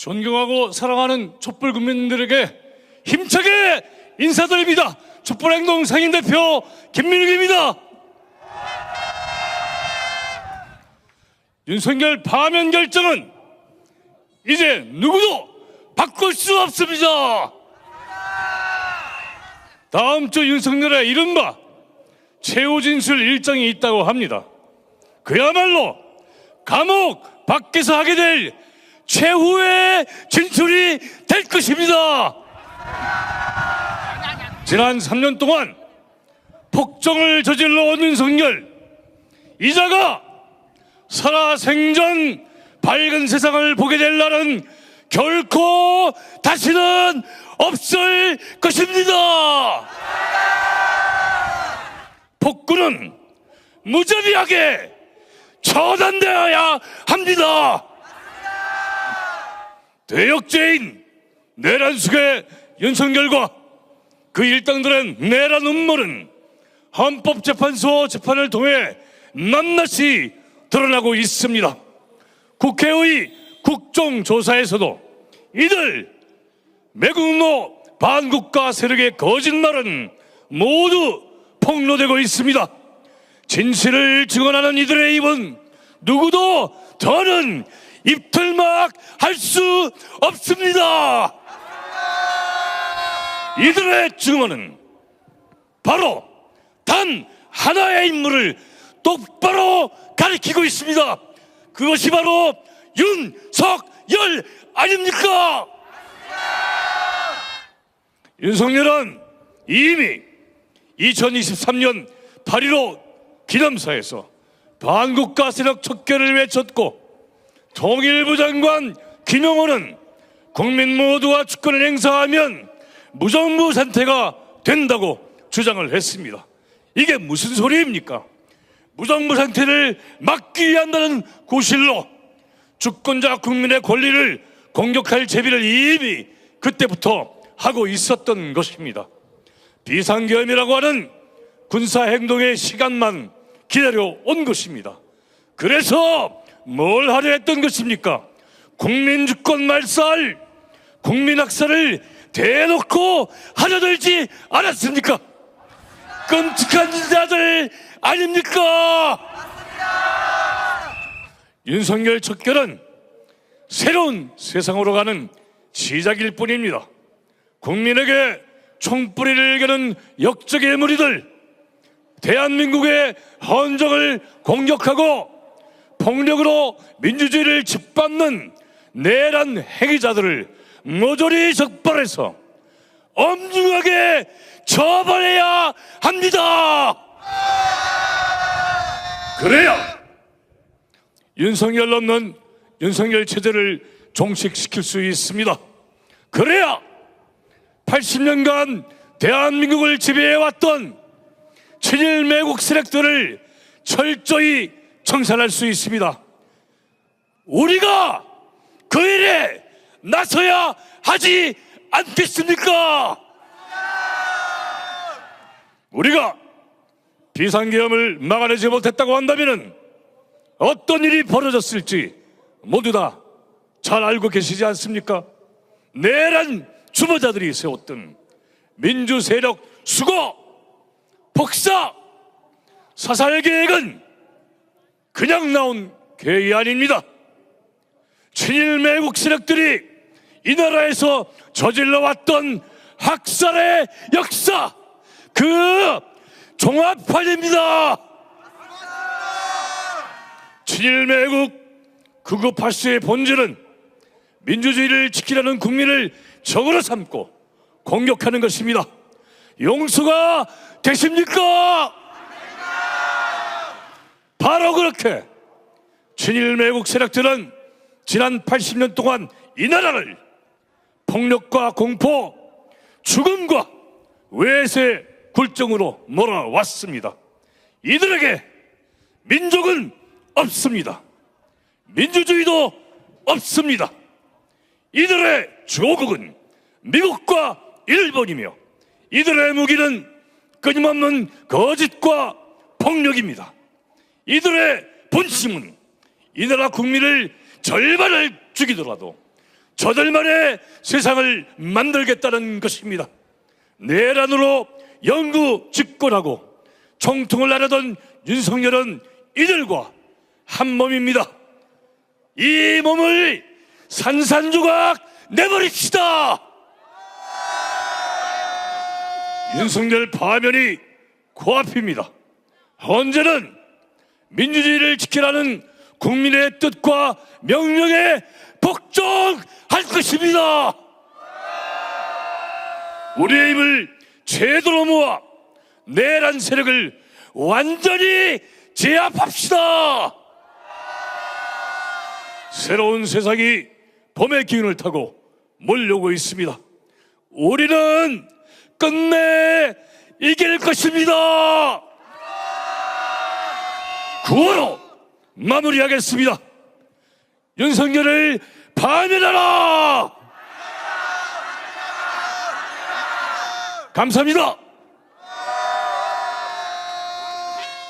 존경하고 사랑하는 촛불 국민들에게 힘차게 인사드립니다. 촛불행동 상인대표 김민욱입니다. 윤석열 파면 결정은 이제 누구도 바꿀 수 없습니다. 다음 주 윤석열의 이른바 최후 진술 일정이 있다고 합니다. 그야말로 감옥 밖에서 하게 될 최후의 진술이 될 것입니다. 지난 3년 동안 폭정을 저질러 온 윤석열 이자가 살아생전 밝은 세상을 보게 될 날은 결코 다시는 없을 것입니다. 폭군은 무자비하게 처단되어야 합니다. 대역죄인 내란숙의 윤석열과 그 일당들은 내란 음모는 헌법재판소 재판을 통해 낱낱이 드러나고 있습니다. 국회의 국정조사에서도 이들 매국노 반국가 세력의 거짓말은 모두 폭로되고 있습니다. 진실을 증언하는 이들의 입은 누구도 더는 입틀막 할 수 없습니다. 이들의 증언은 바로 단 하나의 인물을 똑바로 가리키고 있습니다. 그것이 바로 윤석열 아닙니까? 윤석열은 이미 2023년 8.15 기념사에서 반국가 세력 척결을 외쳤고 통일부 장관 김영호는 국민 모두가 주권을 행사하면 무정부 상태가 된다고 주장을 했습니다. 이게 무슨 소리입니까? 무정부 상태를 막기 위한다는 구실로 주권자 국민의 권리를 공격할 제비를 이미 그때부터 하고 있었던 것입니다. 비상계엄이라고 하는 군사 행동의 시간만 기다려 온 것입니다. 그래서 뭘 하려 했던 것입니까? 국민 주권 말살, 국민 학살을 대놓고 하려들지 않았습니까? 끔찍한 자들 아닙니까? 윤석열 척결은 새로운 세상으로 가는 시작일 뿐입니다. 국민에게 총뿌리를 겨는 역적의 무리들, 대한민국의 헌정을 공격하고 폭력으로 민주주의를 짓밟는 내란 행위자들을 모조리 적발해서 엄중하게 처벌해야 합니다. 그래야 윤석열 없는 윤석열 체제를 종식시킬 수 있습니다. 그래야 80년간 대한민국을 지배해왔던 친일 매국 세력들을 철저히 청산할 수 있습니다. 우리가 그 일에 나서야 하지 않겠습니까? 우리가 비상계엄을 막아내지 못했다고 한다면 어떤 일이 벌어졌을지 모두 다 잘 알고 계시지 않습니까? 내란 주모자들이 세웠던 민주 세력 수거, 복사, 사살 계획은 그냥 나온 계획이 아닙니다. 친일 매국 세력들이 이 나라에서 저질러 왔던 학살의 역사, 그 종합판입니다. 친일 매국 극우 파시의 본질은 민주주의를 지키려는 국민을 적으로 삼고 공격하는 것입니다. 용서가 되십니까? 바로 그렇게 친일 매국 세력들은 지난 80년 동안 이 나라를 폭력과 공포, 죽음과 외세 굴정으로 몰아왔습니다. 이들에게 민족은 없습니다. 민주주의도 없습니다. 이들의 조국은 미국과 일본이며 이들의 무기는 끊임없는 거짓과 폭력입니다. 이들의 본심은 이 나라 국민을 절반을 죽이더라도 저들만의 세상을 만들겠다는 것입니다. 내란으로 영구 집권하고 총통을 하려던 윤석열은 이들과 한 몸입니다. 이 몸을 산산조각 내버립시다. 윤석열 파면이 코앞입니다. 언제는 민주주의를 지키라는 국민의 뜻과 명령에 복종할 것입니다. 우리의 힘을 제대로 모아 내란 세력을 완전히 제압합시다. 새로운 세상이 봄의 기운을 타고 몰려오고 있습니다. 우리는 끝내 이길 것입니다. 구호로 마무리하겠습니다. 윤석열을 파면하라! 감사합니다.